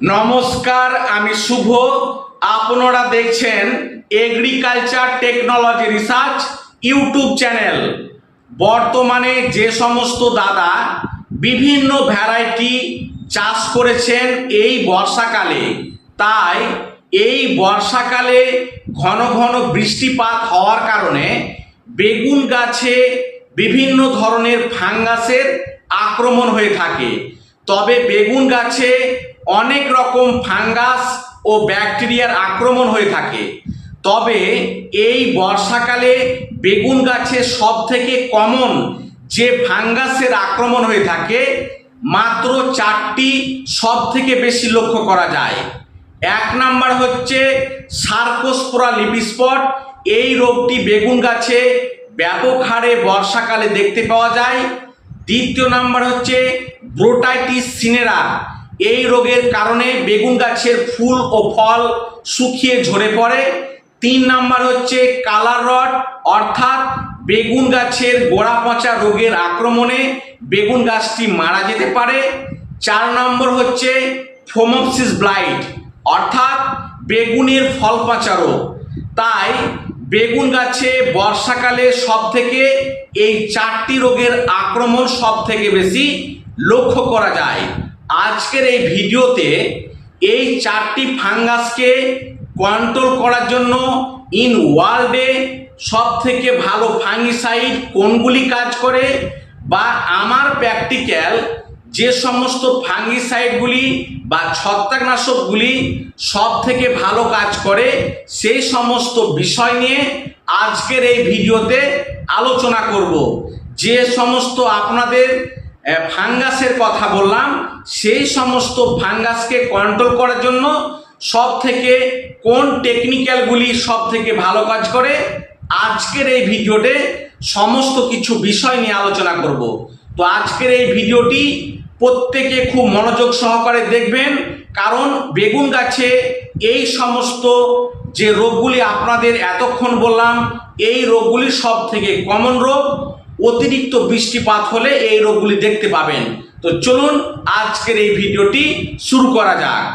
নমস্কার, আমি শুভ। আপনারা দেখছেন agriculture technology research YouTube channel বর্তমানে যে সমস্ত দাদা বিভিন্ন ভ্যারাইটি চাষ করেছেন এই বর্ষাকালে, তাই এই বর্ষাকালে ঘন ঘন বৃষ্টিপাত হওয়ার কারণে বেগুন গাছে বিভিন্ন ধরনের ফাঙ্গাসের আক্রমণ হয়ে থাকে। তবে বেগুন গাছে অনেক রকম ফাঙ্গাস ও ব্যাকটেরিয়ার আক্রমণ হয়ে থাকে। তবে এই বর্ষাকালে বেগুন গাছে সব থেকে কমন যে ফাঙ্গাসের আক্রমণ হয়ে থাকে, মাত্র চারটি সব থেকে বেশি লক্ষ্য করা যায়। এক নাম্বার হচ্ছে সার্কোস্পোরা লিপিস্পট। এই রোগটি বেগুন গাছে ব্যাপক হারে বর্ষাকালে দেখতে পাওয়া যায়। দ্বিতীয় নাম্বার হচ্ছে ব্রোটাইটিস সিনেরা। এই রোগের কারণে বেগুন গাছের ফুল ও ফল শুকিয়ে ঝরে পড়ে। তিন নাম্বার হচ্ছে কালার রড, অর্থাৎ বেগুন গাছের গোড়া পচা রোগের আক্রমণে বেগুন গাছটি মারা যেতে পারে। চার নম্বর হচ্ছে ফোমোপসিস ব্লাইট, অর্থাৎ বেগুনের ফল পচা রোগ। তাই বেগুন গাছে বর্ষাকালে সব থেকে এই চারটি রোগের আক্রমণ সব থেকে বেশি লক্ষ্য করা যায়। আজকের এই ভিডিওতে এই চারটি ফাঙ্গাসকে কন্ট্রোল করার জন্য ইন ওয়ার্ল্ডে সব থেকে ভালো ফাঙ্গিসাইড কোনগুলি কাজ করে বা আমার প্র্যাকটিক্যাল যে সমস্ত ফাঙ্গিসাইডগুলি বা ছত্রাকনাশকগুলি সব থেকে ভালো কাজ করে সেই সমস্ত বিষয় নিয়ে আজকের এই ভিডিওতে আলোচনা করব। যে সমস্ত আপনাদের ফাঙ্গাসের কথা বললাম, সেই সমস্ত ফাঙ্গাসকে কন্ট্রোল করার জন্য সব থেকে কোন টেকনিক্যালগুলি সব থেকে ভালো কাজ করে? আজকের এই ভিডিওতে সমস্ত কিছু বিষয় নিয়ে আলোচনা করব। তো আজকের এই ভিডিওটি প্রত্যেকে খুব মনোযোগ সহকারে দেখবেন, কারণ বেগুন গাছে এই সমস্ত যে রোগগুলি আপনাদের এতক্ষণ বললাম, এই রোগগুলি সব থেকে কমন রোগ। অতিরিক্ত বৃষ্টিপাত হলে এই রোগগুলি দেখতে পাবেন। তো চলুন আজকের এই ভিডিওটি শুরু করা যাক।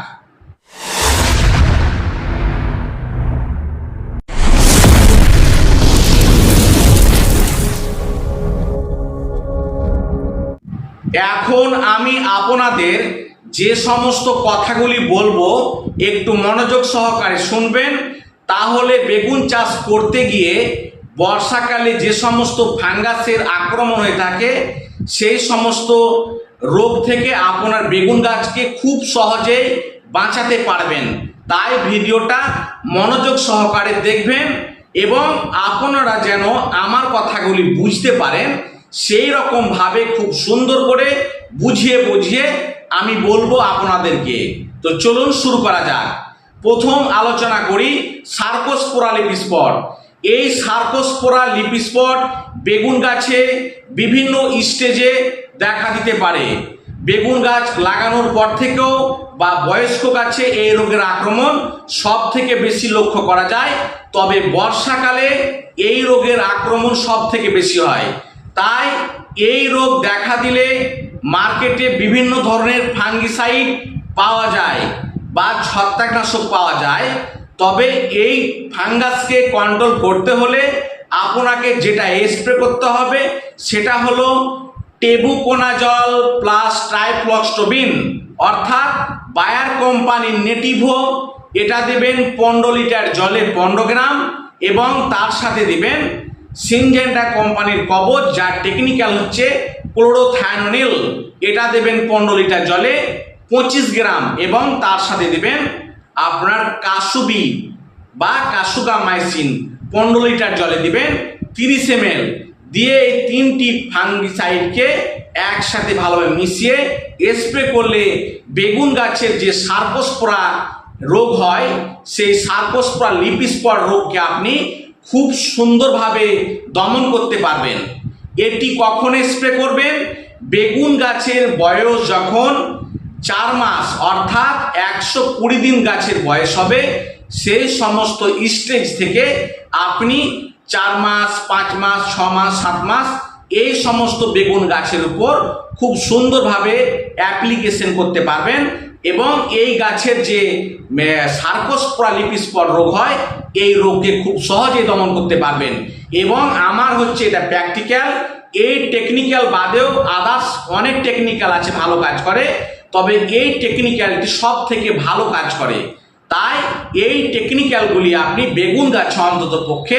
এখন আমি আপনাদের যে সমস্ত কথাগুলি বলব, একটু মনোযোগ সহকারে শুনবেন, তাহলে বেগুন চাষ করতে গিয়ে বর্ষাকালে যে সমস্ত ফাঙ্গাসের আক্রমণ হয়ে থাকে, সেই সমস্ত রোগ থেকে আপনার বেগুন গাছকে খুব সহজে বাঁচাতে পারবেন। তাই ভিডিওটা মনোযোগ সহকারে দেখবেন এবং আপনারা যেন আমার কথাগুলি বুঝতে পারেন, সেই রকম ভাবে খুব সুন্দর করে বুঝিয়ে বুঝিয়ে আমি বলব আপনাদেরকে। তো চলুন শুরু করা যাক। প্রথম আলোচনা করি সার্কোস্পোরা লিপিস্পট এই সার্কোস্পোরা লিপিস্পট বেগুন গাছে বিভিন্ন স্টেজে দেখা দিতে পারে। বেগুন গাছ লাগানোর পর থেকেও বা বয়স্ক গাছে এই রোগের আক্রমণ সব থেকে বেশি লক্ষ্য করা যায়। তবে বর্ষাকালে এই রোগের আক্রমণ সব থেকে বেশি হয়। তাই এই রোগ দেখা দিলে মার্কেটে বিভিন্ন ধরনের ফাঙ্গিসাইড পাওয়া যায় বা ছত্রাকনাশক পাওয়া যায়। তবে এই ফাঙ্গাসকে কন্ট্রোল করতে হলে আপনাকে যেটা স্প্রে করতে হবে সেটা হলো টেবুকোনাজল প্লাস ট্রাইফ্লক্সটোবিন অর্থাৎ বায়ার কোম্পানির নেটিভো এটা দেবেন পনেরো লিটার জলে পনেরো গ্রাম এবং তার সাথে দিবেন সিনজেন্টা কোম্পানির কবচ যার টেকনিক্যাল হচ্ছে ক্লোরোথায়নোনিল এটা দেবেন পনেরো লিটার জলে পঁচিশ গ্রাম এবং তার সাথে দিবেন আপনার কাসুবি বা কাসুগামাইসিন পনেরো লিটার জলে দিবেন, তিরিশ এম দিয়ে এই তিনটি ফাঙ্গিসাইডকে একসাথে ভালোভাবে মিশিয়ে স্প্রে করলে বেগুন গাছের যে সার্কোস্পোরা রোগ হয়, সেই সার্কোস্পোরা লিপিস্পর রোগকে আপনি খুব সুন্দরভাবে দমন করতে পারবেন। এটি কখন স্প্রে করবেন? বেগুন গাছের বয়স যখন চার মাস, অর্থাৎ একশো কুড়ি দিন গাছের বয়স হবে। সেই সমস্ত স্টেজ থেকে আপনি চার মাস, পাঁচ মাস, ছ মাস, সাত মাস এই সমস্ত বেগুন গাছের উপর খুব সুন্দরভাবে অ্যাপ্লিকেশন করতে পারবেন এবং এই গাছের যে সার্কোস্পরা লিপিস্পর রোগ হয়, এই রোগকে খুব সহজেই দমন করতে পারবেন। এবং আমার হচ্ছে এটা প্র্যাকটিক্যাল এই টেকনিক্যাল বাদেও আদার্স অনেক টেকনিক্যাল আছে ভালো কাজ করে। তবে এই টেকনিক্যালটি সব থেকে ভালো কাজ করে। তাই এই টেকনিক্যালগুলি আপনি বেগুন গাছে অন্তত পক্ষে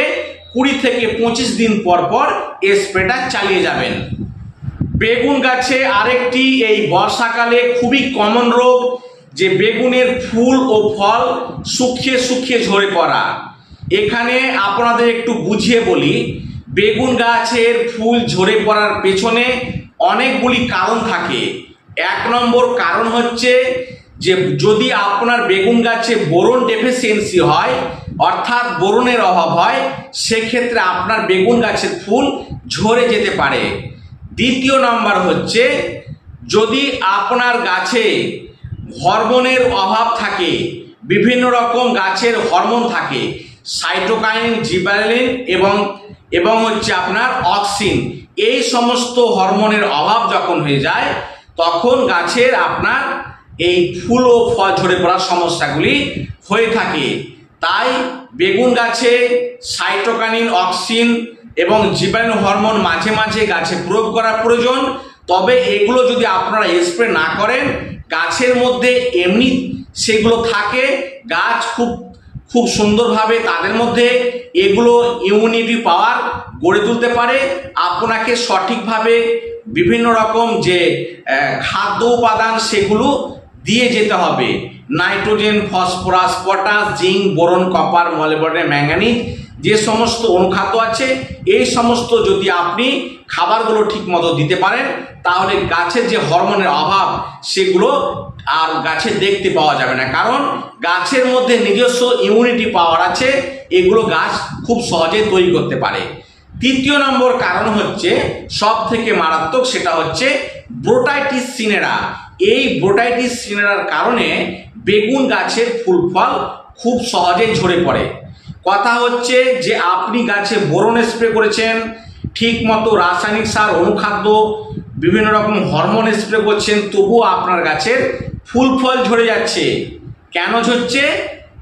কুড়ি থেকে পঁচিশ দিন পর পর স্প্রেটা চালিয়ে যাবেন। বেগুন গাছে আরেকটি এই বর্ষাকালে খুবই কমন রোগ, যে বেগুনের ফুল ও ফল শুকিয়ে শুকিয়ে ঝরে পড়া। এখানে আপনাদের একটু বুঝিয়ে বলি, বেগুন গাছের ফুল ঝরে পড়ার পেছনে অনেকগুলি কারণ থাকে। এক নম্বর কারণ হচ্ছে যে যদি আপনার বেগুন গাছে বোরন ডেফিসিয়েন্সি হয়, অর্থাৎ বোরনের অভাব হয়, সেক্ষেত্রে আপনার বেগুন গাছের ফুল ঝরে যেতে পারে। দ্বিতীয় নম্বর হচ্ছে, যদি আপনার গাছে হরমোনের অভাব থাকে, বিভিন্ন রকম গাছের হরমোন থাকে সাইটোকাইন জিবারেলিন এবং এবং হচ্ছে আপনার অক্সিন এই সমস্ত হরমোনের অভাব যখন হয়ে যায় তখন গাছের আপনার এই ফুল ও ফল ঝরে পড়ার সমস্যাগুলি হয়ে থাকে। তাই বেগুন গাছে সাইটোকানিন, অক্সিন এবং জীবাণু হরমোন মাঝে মাঝে গাছে প্রয়োগ করা প্রয়োজন। তবে এগুলো যদি আপনারা স্প্রে না করেন, গাছের মধ্যে এমনি সেগুলো থাকে, গাছ খুব খুব সুন্দরভাবে তাদের মধ্যে এগুলো ইমিউনিটি পাওয়ার গড়ে তুলতে পারে। আপনাকে সঠিকভাবে বিভিন্ন রকম যে খাদ্য উপাদান সেগুলো দিয়ে যেতে হবে। Nitrogen, phosphorus, potash, zinc, boron, copper molybdenum manganese যে সমস্ত অনুখাদ্য আছে, এই সমস্ত যদি আপনি খাবারগুলো ঠিক মতো দিতে পারেন, তাহলে গাছের যে হরমোনের অভাব, সেগুলো আর গাছে দেখতে পাওয়া যাবে না। কারণ গাছের মধ্যে নিজস্ব ইমিউনিটি পাওয়ার আছে, এগুলো গাছ খুব সহজে তৈরি করতে পারে। তৃতীয় নম্বর কারণ হচ্ছে সব থেকে মারাত্মক সেটা হচ্ছে ব্রোটাইটিস সিনেরা। এই ব্রোটাইটিস সিনেরার কারণে বেগুন গাছের ফুল ফল খুব সহজে ঝরে পড়ে। কথা হচ্ছে যে আপনি গাছে বোরন স্প্রে করেছেন ঠিক মতো রাসায়নিক সার, অনুখাদ্য, বিভিন্ন রকম হরমোন স্প্রে করছেন, তবুও আপনার গাছের ফুল ফল ঝরে যাচ্ছে। কেন ঝরছে?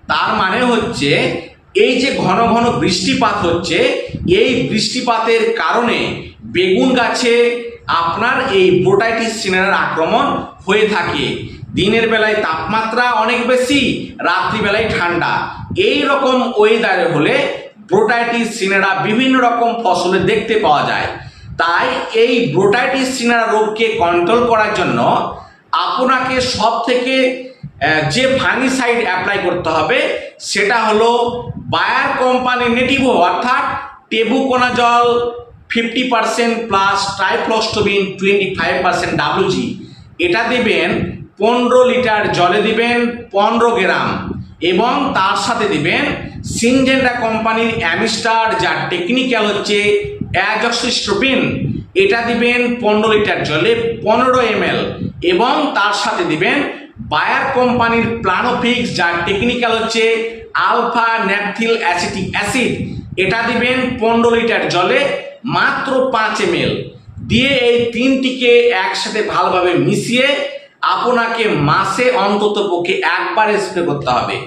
তার মানে হচ্ছে এই যে ঘন ঘন বৃষ্টিপাত হচ্ছে, এই বৃষ্টিপাতের কারণে বেগুন গাছে আপনার এই ব্রোটাইটিস সিনারের আক্রমণ হয়ে থাকে। দিনের বেলায় তাপমাত্রা অনেক বেশি, রাত্রিবেলায় ঠান্ডা। এই রকম ওয়েদারে হলে ব্রোটাইটিস সিনেরা বিভিন্ন রকম ফসলে দেখতে পাওয়া যায়। তাই এই ব্রোটাইটিস সিনেরা রোগকে কন্ট্রোল করার জন্য আপনাকে সব থেকে যে ফাঙ্গিসাইড অ্যাপ্লাই করতে হবে, সেটা হলো বায়ার কোম্পানি নেটিভো অর্থাৎ tebuconazole fifty percent plus trifloxystrobin twenty five percent W G এটা দেবেন পনেরো লিটার জলে দিবেন পনেরো গ্রাম। এবং তার সাথে দিবেন সিনজেন্ডা কোম্পানির অ্যামিস্টার, যার টেকনিক্যাল হচ্ছে অ্যাজক্সিস্ট্রোপিন এটা দিবেন পনেরো লিটার জলে পনেরো এম এবং তার সাথে দিবেন বায়ার কোম্পানির প্লানোফিক্স, যার টেকনিক্যাল হচ্ছে আলফা ন্যাপথিল অ্যাসিটিক অ্যাসিড। এটা দিবেন পনেরো লিটার জলে মাত্র পাঁচ এম দিয়ে এই তিনটিকে একসাথে ভালোভাবে মিশিয়ে আপনাকে মাসে অন্তত পক্ষে একবার স্প্রে করতে হবে।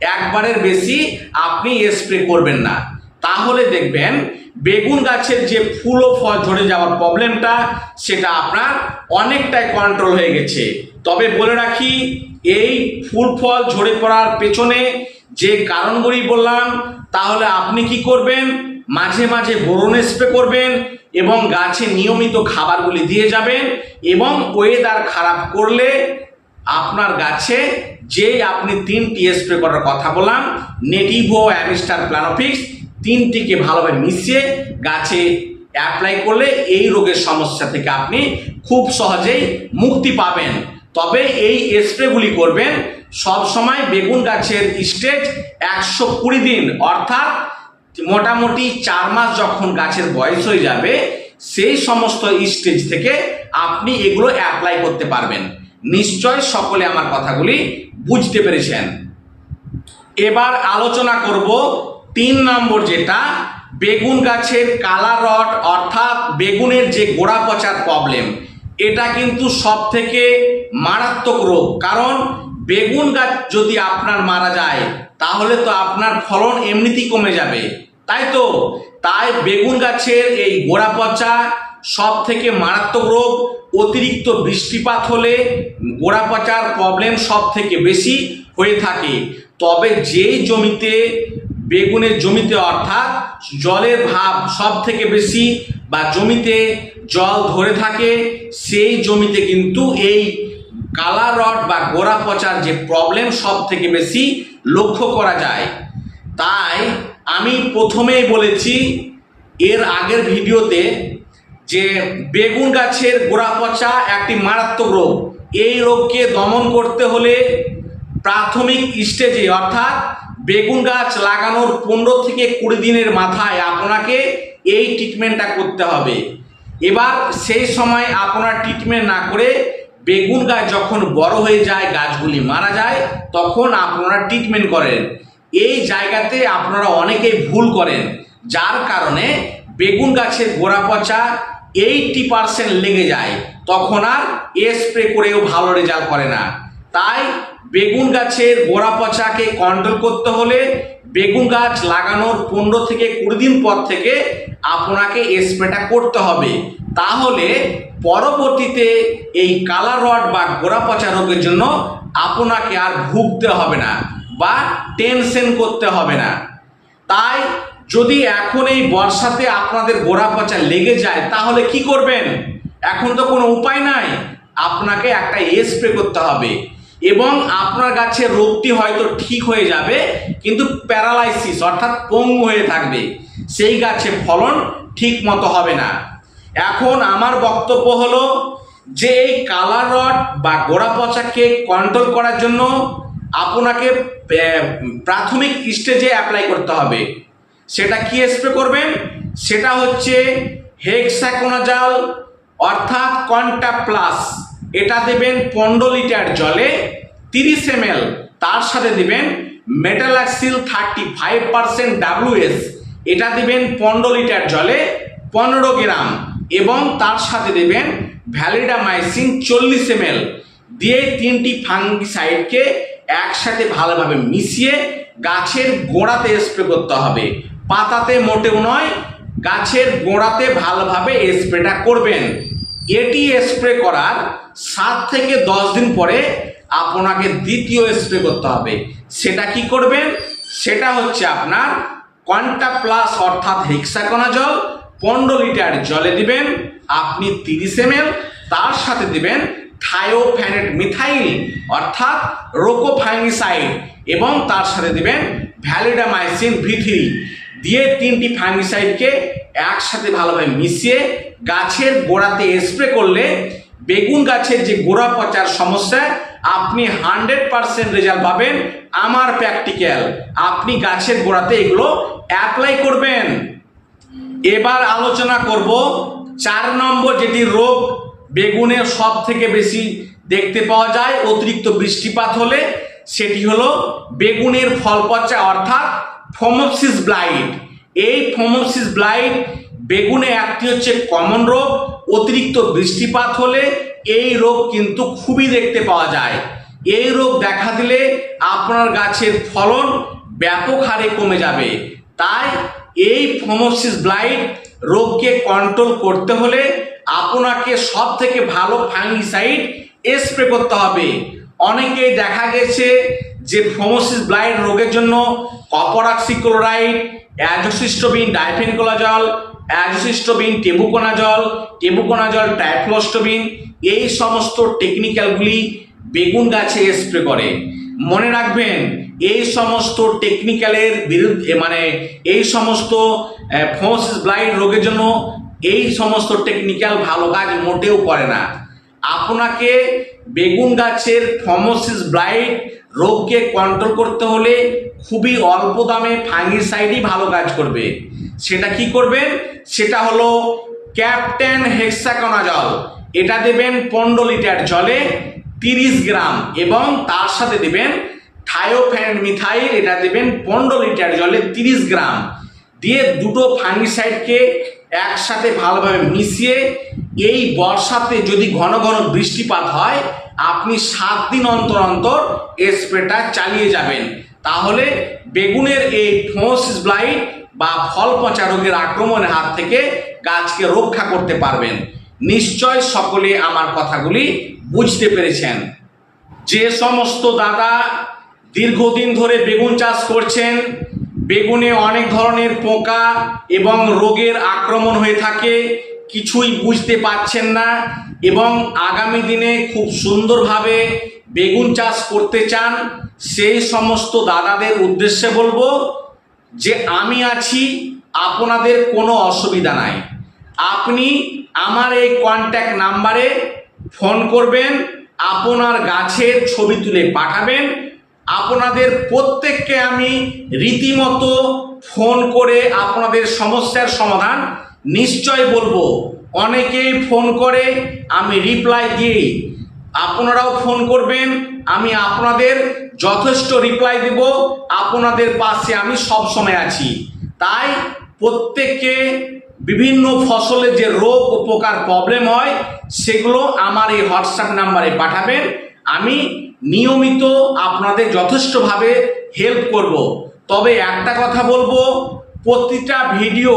একবারের বেশি আপনি স্প্রে করবেন না। তাহলে দেখবেন বেগুন গাছের যে ফুল ও ফল ঝরে যাওয়ার প্রবলেমটা সেটা আপনার অনেকটাই কন্ট্রোল হয়ে গেছে। তবে বলে রাখি, এই ফুল ফল ঝরে পড়ার পেছনে যে কারণগুলি বললাম, তাহলে আপনি কি করবেন? মাঝে মাঝে বোরন স্প্রে করবেন এবং গাছে নিয়মিত খাবারগুলি দিয়ে যাবেন এবং ওয়েদার খারাপ করলে আপনার গাছে যে আপনি তিনটি স্প্রে করার কথা বললাম, নেটিভো, অ্যামিস্টার প্লানোফিক্স তিনটিকে ভালোভাবে মিশিয়ে গাছে অ্যাপ্লাই করলে এই রোগের সমস্যা থেকে আপনি খুব সহজেই মুক্তি পাবেন। তবে এই স্প্রেগুলি করবেন সব সময় বেগুন গাছের স্টেজ একশো কুড়ি দিন, অর্থাৎ মোটামুটি চার মাস যখন গাছের বয়স হয়ে যাবে, সেই সমস্ত স্টেজ থেকে আপনি এগুলো অ্যাপ্লাই করতে পারবেন। নিশ্চয় সকলে আমার কথাগুলি বুঝতে পেরেছেন। এবার আলোচনা করব তিন নম্বর যেটা, বেগুন গাছের কালা রট অর্থাৎ বেগুনের যে গোড়া পচার প্রবলেম এটা কিন্তু সব থেকে মারাত্মক রোগ। কারণ বেগুন গাছ যদি আপনার মারা যায়, তাহলে তো আপনার ফলন এমনিতেই কমে যাবে। তাই তো? তাই বেগুন গাছের এই গোড়া পচা সব থেকে মারাত্মক রোগ, অতিরিক্ত বৃষ্টিপাত হলে গোড়া পচার প্রবলেম সব থেকে বেশি হয়ে থাকে। তবে যেই জমিতে, বেগুনের জমিতে অর্থাৎ জলের ভাব সব থেকে বেশি বা জমিতে জল ধরে থাকে, সেই জমিতে কিন্তু এই কালা রড বা গোড়া পচার যে প্রবলেম সব থেকে বেশি লক্ষ্য করা যায়। তাই আমি প্রথমেই বলেছি, এর আগের ভিডিওতে যে বেগুন গাছের গোড়া পচা একটি মারাত্মক রোগ, এই রোগকে দমন করতে হলে প্রাথমিক স্টেজে অর্থাৎ বেগুন গাছ লাগানোর পনেরো থেকে কুড়ি দিনের মাথায় আপনাকে এই ট্রিটমেন্টটা করতে হবে। এবার সেই সময় আপনার ট্রিটমেন্ট না করে বেগুন গাছ যখন বড় হয়ে যায়, গাছগুলি মারা যায়, তখন আপনারা ট্রিটমেন্ট করেন। এই জায়গাতে আপনারা অনেকেই ভুল করেন। যার কারণে বেগুন গাছের গোড়া পচা এইটটি পার্সেন্ট লেগে যায়। তখন আর স্প্রে করেও ভালো রেজাল্ট করে না। তাই বেগুন গাছের গোড়া পচাকে কন্ট্রোল করতে হলে বেগুন গাছ লাগানোর পনেরো থেকে কুড়ি দিন পর থেকে আপনাকে স্প্রেটা করতে হবে। তাহলে পরবর্তীতে এই কালার রড বা গোড়া পচা রোগের জন্য আপনাকে আর ভুগতে হবে না বা টেনশন করতে হবে না। তাই যদি এখন এই বর্ষাতে আপনাদের গোড়া পচা লেগে যায়, তাহলে কি করবেন? এখন তো কোনো উপায় নাই। আপনাকে একটা স্প্রে করতে হবে। এবং আপনার গাছের রোগটি হয়তো ঠিক হয়ে যাবে, কিন্তু প্যারালাইসিস অর্থাৎ পঙ্গু হয়ে থাকবে। সেই গাছে ফলন ঠিক মতো হবে না। এখন আমার বক্তব্য হলো যে এই কালার রড বা গোড়া পচাকে কন্ট্রোল করার জন্য আপনাকে প্রাথমিক স্টেজে অ্যাপ্লাই করতে হবে। সেটা কি স্প্রে করবেন? সেটা হচ্ছে হেক্সাকোনাজাল অর্থাৎ কন্টা প্লাস এটা দেবেন পনেরো লিটার জলে তিরিশ এম তার সাথে দিবেন metalaxyl thirty five percent W S এটা দিবেন পনেরো লিটার জলে পনেরো গ্রাম এবং তার সাথে দেবেন ভ্যালিডামাইসিন চল্লিশ এম দিয়ে তিনটি ফাঙ্গিসাইডকে একসাথে ভালোভাবে মিশিয়ে গাছের গোড়াতে স্প্রে করতে হবে। পাতাতে মোটেও নয়, গাছের গোড়াতে ভালোভাবে স্প্রেটা করবেন। এটি স্প্রে করার সাত থেকে দশ দিন পরে আপনাকে দ্বিতীয় স্প্রে করতে হবে। সেটা কি করবেন? সেটা হচ্ছে আপনার কন্টা প্লাস অর্থাৎ হেক্সাকোনাজল পনেরো লিটার জলে দিবেন, আপনি তিরিশ এম তার সাথে দিবেন থায়োফ্যানেট মিথাইল অর্থাৎ রোকোফাইনিসাইড এবং তার সাথে দিবেন ভ্যালিডামাইসিন ভি থ্রি দিয়ে তিনটি ফাঙ্গিসাইডকে একসাথে ভালোভাবে মিশিয়ে গাছের গোড়াতে স্প্রে করলে বেগুন গাছের যে গোড়া পচার সমস্যা, আপনি হান্ড্রেড পারসেন্ট রেজাল্ট পাবেন আমার প্র্যাকটিক্যাল আপনি গাছের গোড়াতে এগুলো অ্যাপ্লাই করবেন। এবার আলোচনা করব চার নম্বর যেটি রোগ বেগুনের সব থেকে বেশি দেখতে পাওয়া যায় অতিরিক্ত বৃষ্টিপাত হলে, সেটি হলো বেগুনের ফল পচা, অর্থাৎ ফোমোপসিস ব্লাইট এই ফোমোপসিস ব্লাইট বেগুনে একটি হচ্ছে কমন রোগ, অতিরিক্ত বৃষ্টিপাত হলে এই রোগ কিন্তু খুবই দেখতে পাওয়া যায়। এই রোগ দেখা দিলে আপনার গাছের ফলন ব্যাপক হারে কমে যাবে। তাই এই ফোমোসিস ব্লাইট রোগকে কন্ট্রোল করতে হলে আপনাকে সব থেকে ভালো ফাঙ্গিসাইড স্প্রে করতে হবে। অনেকেই দেখা গেছে যে ফোমোসিস ব্লাইট রোগের জন্য কপরাক্সিক্লোরাইড, অ্যাজোসিস্টোবিন ডাইফেনকোলাজল, অ্যাজোসিস্টোবিন টেবুকোনাজল টেবুকোনাজল টাইফ্লোস্টোবিন এই সমস্ত টেকনিক্যালগুলি বেগুন গাছে স্প্রে করে। মনে রাখবেন, এই সমস্ত টেকনিক্যালের বিরুদ্ধে মানে এই সমস্ত ফোমোসিস ব্লাইট রোগের জন্য এই সমস্ত টেকনিক্যাল ভালো কাজ মোটেও করে না। আপনাকে বেগুন গাছের ফমোসিস ব্লাইট রোগকে কন্ট্রোল করতে হলে খুবই অল্প দামে ফাঙ্গিসাইডই ভালো কাজ করবে। সেটা কি করবেন? সেটা হলো ক্যাপ্টেন হেক্সাকোনাজল। এটা দেবেন পনেরো লিটার জলে তিরিশ গ্রাম এবং তার সাথে দেবেন থায়োফ্যান মিথাইল, এটা দেবেন পনেরো লিটার জলে তিরিশ গ্রাম। দিয়ে দুটো ফাঙ্গিসাইডকে একসাথে ভালোভাবে মিশিয়ে এই বর্ষাতে যদি ঘন ঘন বৃষ্টিপাত হয়, আপনি সাত দিন অন্তর অন্তর স্প্রেটা চালিয়ে যাবেন। তাহলে বেগুনের এই ফোসিস ব্লাইট বা ফল পচা রোগের আক্রমণের হাত থেকে গাছকে রক্ষা করতে পারবেন। নিশ্চয় সকলে আমার কথাগুলি বুঝতে পেরেছেন। যে সমস্ত দাদা দীর্ঘদিন ধরে বেগুন চাষ করছেন, বেগুনে অনেক ধরনের পোকা এবং রোগের আক্রমণ হয়ে থাকে কিছুই বুঝতে পারছেন না এবং আগামী দিনে খুব সুন্দরভাবে বেগুন চাষ করতে চান, সেই সমস্ত দাদাদের উদ্দেশ্যে বলব যে আমি আছি, আপনাদের কোনো অসুবিধা নাই। আপনি আমার এই কন্ট্যাক্ট নাম্বারে ফোন করবেন, আপনার গাছের ছবি তুলে পাঠাবেন, আপনাদের প্রত্যেককে আমি রীতিমতো ফোন করে আপনাদের সমস্যার সমাধান নিশ্চয় বলব, অনেকেই ফোন করে, আমি রিপ্লাই দিই। আপনারাও ফোন করবেন, আমি আপনাদের যথেষ্ট রিপ্লাই দেব, আপনাদের পাশে আমি সব সময় আছি। তাই প্রত্যেককে বিভিন্ন ফসলের যে রোগ ও পোকার প্রবলেম হয়, সেগুলো আমার এই হোয়াটসঅ্যাপ নাম্বারে পাঠাবেন। আমি নিয়মিত আপনাদের যথেষ্টভাবে হেল্প করব। তবে একটা কথা বলব, প্রতিটা ভিডিও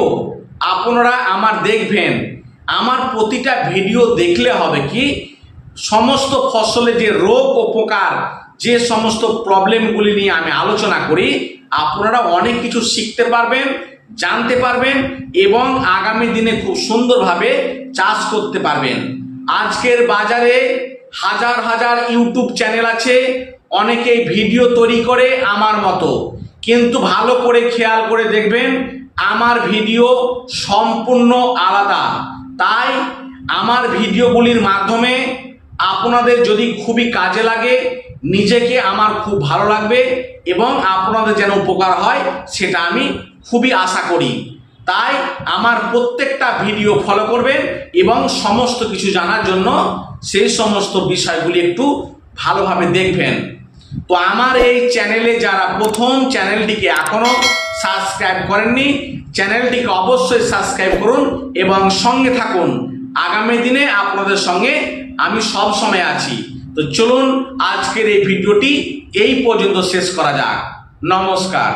আপনারা আমার দেখবেন, আমার প্রতিটা ভিডিও দেখলে হবে কি, সমস্ত ফসলে যে রোগ ও পোকার যে সমস্ত প্রবলেমগুলি নিয়ে আমি আলোচনা করি, আপনারা অনেক কিছু শিখতে পারবেন, জানতে পারবেন এবং আগামী দিনে খুব সুন্দরভাবে চাষ করতে পারবেন। আজকের বাজারে হাজার হাজার ইউটিউব চ্যানেল আছে, অনেকেই ভিডিও তৈরি করে আমার মতো। কিন্তু ভালো করে খেয়াল করে দেখবেন আমার ভিডিও সম্পূর্ণ আলাদা। তাই আমার ভিডিওগুলির মাধ্যমে আপনাদের যদি খুবই কাজে লাগে, নিজেকে আমার খুব ভালো লাগবে এবং আপনাদের যেন উপকার হয়, সেটা আমি খুবই আশা করি। তাই আমার প্রত্যেকটা ভিডিও ফলো করবেন এবং সমস্ত কিছু জানার জন্য সেই সমস্ত বিষয়গুলি একটু ভালোভাবে দেখবেন। তো আমার এই চ্যানেলে যারা প্রথম চ্যানেলটিকে এখনও সাবস্ক্রাইব করেননি। চ্যানেলটিকে অবশ্যই সাবস্ক্রাইব করুন এবং সঙ্গে থাকুন। আগামী দিনে আপনাদের সঙ্গে আমি সব সময় আছি। তো চলুন আজকের এই ভিডিওটি এই পর্যন্ত শেষ করা যাক। নমস্কার।